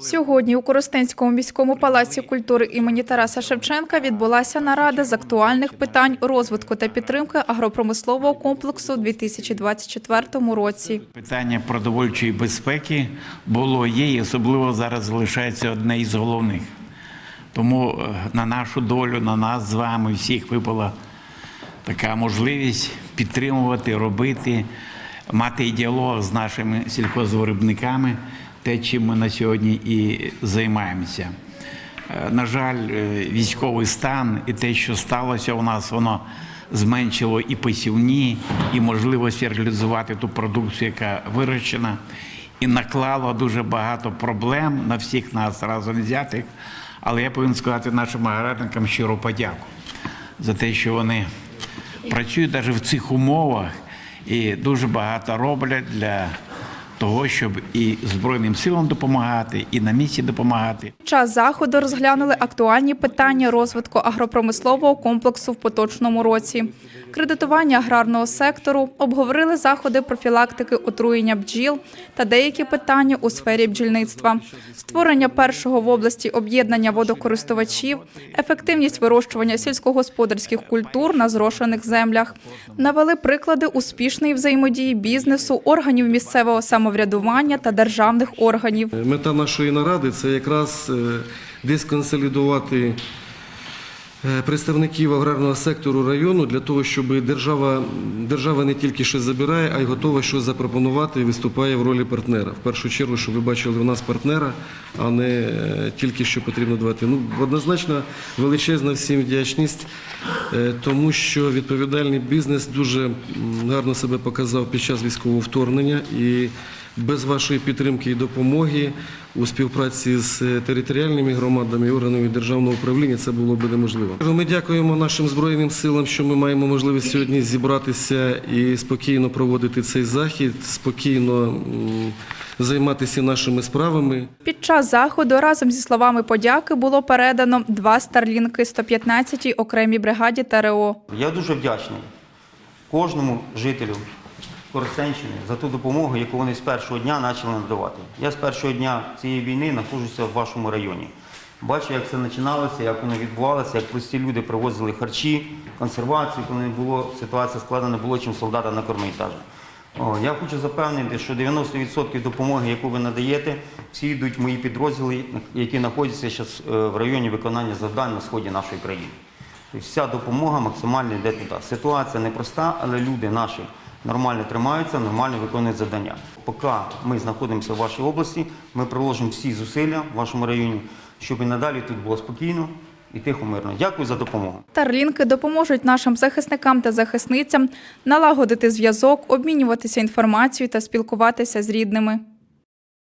Сьогодні у Коростенському міському палаці культури імені Тараса Шевченка відбулася нарада з актуальних питань розвитку та підтримки агропромислового комплексу у 2024 році. Питання продовольчої безпеки було є і особливо зараз залишається одне із головних. Тому е, на нашу долю, на нас з вами всіх випала така можливість підтримувати, робити, мати діалог з нашими сільхозвиробниками, те, чим ми на сьогодні і займаємося. Е, На жаль, е, військовий стан і те, що сталося у нас, воно зменшило і посівні, і можливості реалізувати ту продукцію, яка вирощена, і наклало дуже багато проблем на всіх нас разом взятих. Але я повинен сказати нашим аграрникам щиро подяку за те, що вони працюють навіть в цих умовах і дуже багато роблять для того, щоб і Збройним силам допомагати, і на місці допомагати. Під час заходу розглянули актуальні питання розвитку агропромислового комплексу в поточному році, кредитування аграрного сектору, обговорили заходи профілактики отруєння бджіл та деякі питання у сфері бджільництва, створення першого в області об'єднання водокористувачів, ефективність вирощування сільськогосподарських культур на зрошених землях. Навели приклади успішної взаємодії бізнесу, органів місцевого самоврядування та державних органів. Мета нашої наради це якраз е, десь консолідувати представників аграрного сектору району для того, щоб держава, держава не тільки щось забирає, а й готова щось запропонувати і виступає в ролі партнера. В першу чергу, щоб ви бачили в нас партнера, а не е, тільки що потрібно давати. Ну, однозначно величезна всім вдячність, е, тому що відповідальний бізнес дуже гарно себе показав під час військового вторгнення і без вашої підтримки і допомоги у співпраці з е, територіальними громадами і органами державного управління це було б неможливо. Ми дякуємо нашим збройним силам, що ми маємо можливість сьогодні зібратися і спокійно проводити цей захід, спокійно займатися нашими справами. Під час заходу разом зі словами подяки було передано два старлінки 115-й окремій бригаді ТРО. Я дуже вдячний кожному жителю Коростенщини за ту допомогу, яку вони з першого дня почали надавати. Я з першого дня цієї війни знаходжуся в вашому районі. Бачу, як це починалося, як воно відбувалося, як прості люди привозили харчі, консервацію, коли не було ситуація складена, було чим солдата накормити. навіть. Я хочу запевнити, що 90% допомоги, яку ви надаєте, всі йдуть мої підрозділи, які знаходяться зараз в районі виконання завдань на сході нашої країни. Тобто вся допомога максимально йде туди. Ситуація непроста, але люди наші нормально тримаються, нормально виконують завдання. Поки ми знаходимося в вашій області, ми приложимо всі зусилля в вашому районі, щоб і надалі тут було спокійно і тихо мирно. Дякую за допомогу. Тарлінки допоможуть нашим захисникам та захисницям налагодити зв'язок, обмінюватися інформацією та спілкуватися з рідними.